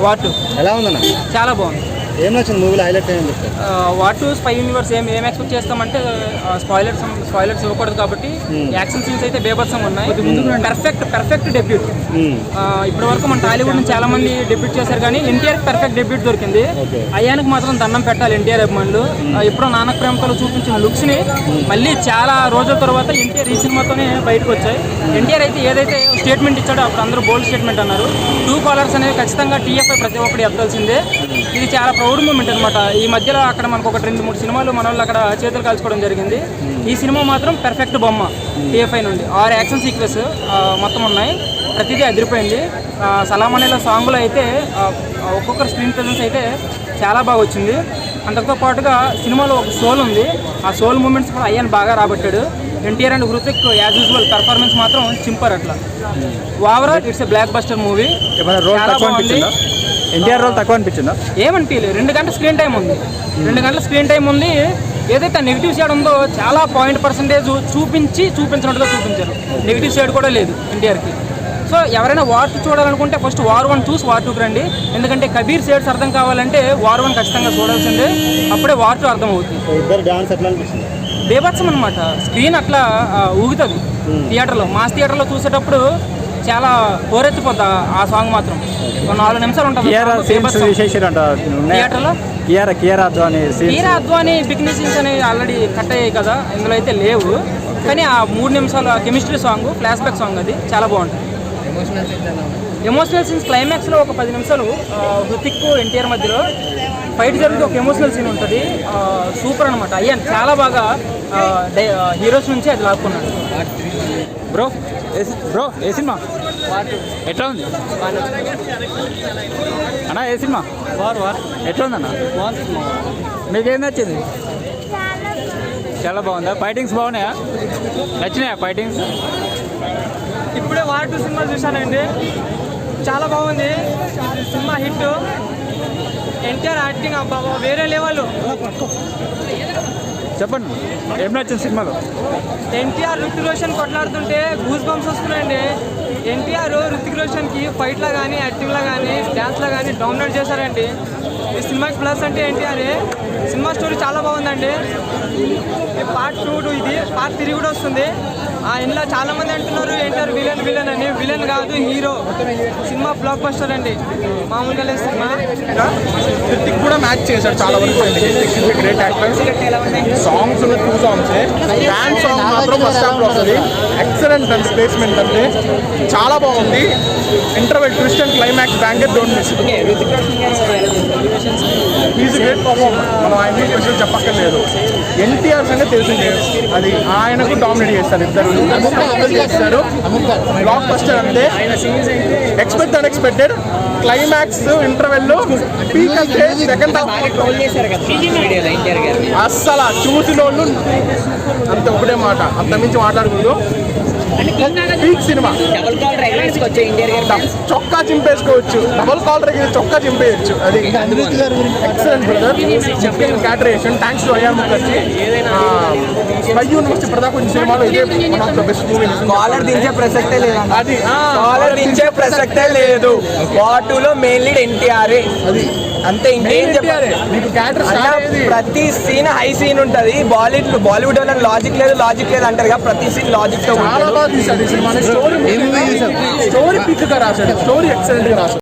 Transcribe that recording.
వాటు? ఎలా ఉందన్న? చాలా బాగుంది. ఏం నచ్చింది మూవీలో హైలైట్ ఏం వాటు స్పై యూనివర్స్ ఏం ఏం ఎక్స్పెక్ట్ చేస్తామంటే స్పాయిలర్స్ స్పాయిలర్స్ ఇవ్వకూడదు కాబట్టి యాక్షన్ సీన్స్ అయితే బేబత్సం ఉన్నాయి. పర్ఫెక్ట్ పర్ఫెక్ట్ డెబ్యూట్ ఇప్పటి వరకు మన టాలీవుడ్ నుంచి చాలా మంది డెబ్యూట్ చేశారు కానీ ఎన్టీఆర్ పర్ఫెక్ట్ డెబ్యూట్ దొరికింది. అయ్యానికి మాత్రం దండం పెట్టాలి ఎన్టీఆర్ అభిమానులు. ఆ, ఎప్పుడో నానక ప్రేమతో చూపించిన లుక్స్ని మళ్ళీ చాలా రోజుల తర్వాత ఎన్టీఆర్ ఈ సినిమాతోనే బయటకు వచ్చాయి. ఎన్టీఆర్ అయితే ఏదైతే స్టేట్మెంట్ ఇచ్చాడో అప్పుడు అందరూ బోల్డ్ స్టేట్మెంట్ అన్నారు. టూ కాలర్స్ అనేవి ఖచ్చితంగా టీఎఫ్ఐ ప్రతి ఒక్కటి ఎత్తాల్సిందే ఇది చాలా ప్రౌడ్ మూమెంట్ అనమాట ఈ మధ్యలో అక్కడ మనకు ఒక రెండు మూడు సినిమాలు మన వాళ్ళు అక్కడ చేతులు కాల్చుకోవడం జరిగింది. ఈ సినిమా మాత్రం పెర్ఫెక్ట్ బొమ్మ టీఎఫ్ఐ నుండి. ఆరు యాక్షన్ సీక్వెన్స్ మొత్తం ఉన్నాయి. ప్రతిదీ అదిరిపోయింది. ఆ, సలాం అనేల సాంగ్లో అయితే ఒక్కొక్కరు స్క్రీన్ ప్రెజెన్స్ అయితే చాలా బాగా వచ్చింది. అంతతో పాటుగా సినిమాలో ఒక సోల్ ఉంది. ఆ సోల్ మూమెంట్స్ కూడా అయ్యాన్ని బాగా రాబట్టాడు. NTR and Hrithik as usual performance మాత్రం చింపర్ అట్లా. Overall it's a blockbuster movie చాలా బాగుంది. ఎన్టీఆర్ రోల్ తక్కువ అనిపించిందా? ఏమనిపించలేదు. రెండు గంటల స్క్రీన్ టైం ఉంది. రెండు గంటల స్క్రీన్ టైం ఉంది. ఏదైతే నెగిటివ్ సైడ్ ఉందో చాలా పాయింట్ పర్సెంటేజ్ చూపించి చూపించినట్టుగా చూపించారు. నెగిటివ్ సైడ్ కూడా లేదు ఎన్టీఆర్కి. సో ఎవరైనా వార్ టూ చూడాలనుకుంటే ఫస్ట్ వార్ వన్ చూసి వార్ టూకి రండి. ఎందుకంటే కబీర్ సైడ్స్ అర్థం కావాలంటే వార్ వన్ ఖచ్చితంగా చూడాల్సిందే. అప్పుడే వార్ టూ అర్థం అవుతుంది ఇద్దరు డాన్స్ ఎట్లా అనిపిస్తుంది? బేబత్సం అనమాట స్క్రీన్ అట్లా ఊగుతుంది. థియేటర్లో మాస్ థియేటర్లో చూసేటప్పుడు చాలా హోరెత్తిపోద్ది ఆ- ఆ సాంగ్ మాత్రం. ఒక నాలుగు నిమిషాలు ఉంటుంది కియారా థియేటర్లో? కియారా కియారా అద్వాని అద్వాని బిగ్ని సీన్స్ అనేవి ఆల్రెడీ కట్ అయ్యాయి కదా ఇందులో అయితే లేవు. కానీ ఆ మూడు నిమిషాల chemistry song flashback song అది చాలా బాగుంటుంది. ఎమోషనల్ సీన్స్ క్లైమాక్స్లో ఒక పది నిమిషాలు హృతిక్ ఎన్టీఆర్ మధ్యలో ఫైట్ జరిగితే ఒక ఎమోషనల్ సీన్ ఉంటుంది. సూపర్ అనమాట అయ్యాను చాలా బాగా హీరోస్ నుంచి అది లాక్కున్నాడు. బ్రో బ్రో ఏ సినిమా? ఎట్లా ఉంది? అన్నా ఏ సినిమా? War war. ఎట్లా ఉందన్న? మీకేం నచ్చింది? చాలా బాగుందా? ఫైటింగ్స్ బాగున్నాయా? నచ్చినాయా ఫైటింగ్స్? ఇప్పుడే వార్ టూ సినిమా చూశానండి. చాలా బాగుంది. Cinema hit. ఎన్టీఆర్ యాక్టింగ్ అబ్బా వేరే లెవెల్. చెప్పండి. ఏం నచ్చింది సినిమాలో? ఎన్టీఆర్ ఋతిక్ రోషన్ కొట్లాడుతుంటే గూస్ బంప్స్ వస్తున్నాయండి. ఎన్టీఆర్ ఋతిక్ రోషన్కి ఫైట్లో కానీ యాక్టింగ్లో కానీ డ్యాన్స్లో కానీ డౌన్లోడ్ చేశారండి. ఈ సినిమాకి ప్లస్ అంటే ఎన్టీఆర్ సినిమా స్టోరీ చాలా బాగుందండి. ఈ పార్ట్ టూ ఇది పార్ట్ త్రీ కూడా వస్తుంది. ఆ ఇంట్లో చాలా మంది అంటున్నారు ఎన్టీఆర్ విలన్ విలన్ అని. విలన్ కాదు హీరో. సినిమా బ్లాక్ బస్టర్ అండి. మామూలుగా లేదు సినిమా. హృతిక్ కూడా మ్యాచ్ చేశాడు చాలా వరకు. గ్రేట్ యాక్టర్ సాంగ్స్ ఉన్న టూ సాంగ్స్ డాన్స్ సాంగ్ మాత్రం ఫస్ట్ హాఫ్ వస్తుంది. ఎక్సలెంట్ అండ్ ప్లేస్మెంట్ అంటే చాలా బాగుంది. Interval twist and climax banger don't miss is great performer మనం ఆయన స్పెషల్ చెప్పక్కర్లేదు. ఎన్టీఆర్ సంగతి తెలిసిందే. అది ఆయనకు డామినేట్ చేస్తారు ఇద్దరు. చేస్తారు. బ్లాక్ బస్టర్ అంటే expect unexpected climax interval peak అంటే సెకండ్ అస్సలు చూసిన వాళ్ళు అంత ఒకటే మాట. అంత మించి మాట్లాడకూడదు పీక్ సినిమా. చొక్కా చింపేసుకోవచ్చు. డబుల్ కాలర్ చొక్కా చింపేయచ్చు. అది excellent brother క్యాటరేషన్ thanks to Ayan Mukherjee spy university ప్రదాకు వచ్చిన సినిమాలో ఇదే one of the best movie collar దించే ప్రసక్తే లేదు అది కాలర్ దించే ప్రసక్తే లేదు. వాటులో మెయిన్ లీడ్ ఎన్టీఆర్ అది. అంతే ఇంకేం చెప్పాలి ప్రతి సీన్ హై సీన్ ఉంటది. బాలీవుడ్ బాలీవుడ్ వాళ్ళని లాజిక్ లేదు లాజిక్ లేదు అంటారు కదా ప్రతి సీన్ లాజిక్తో చాలా ఉంటుంది. బాగా తీశాడు ఈ సినిమా. స్టోరీ స్టోరీ పిక్గా రాశాడు. స్టోరీ ఎక్సలెంట్గా రాశాడు.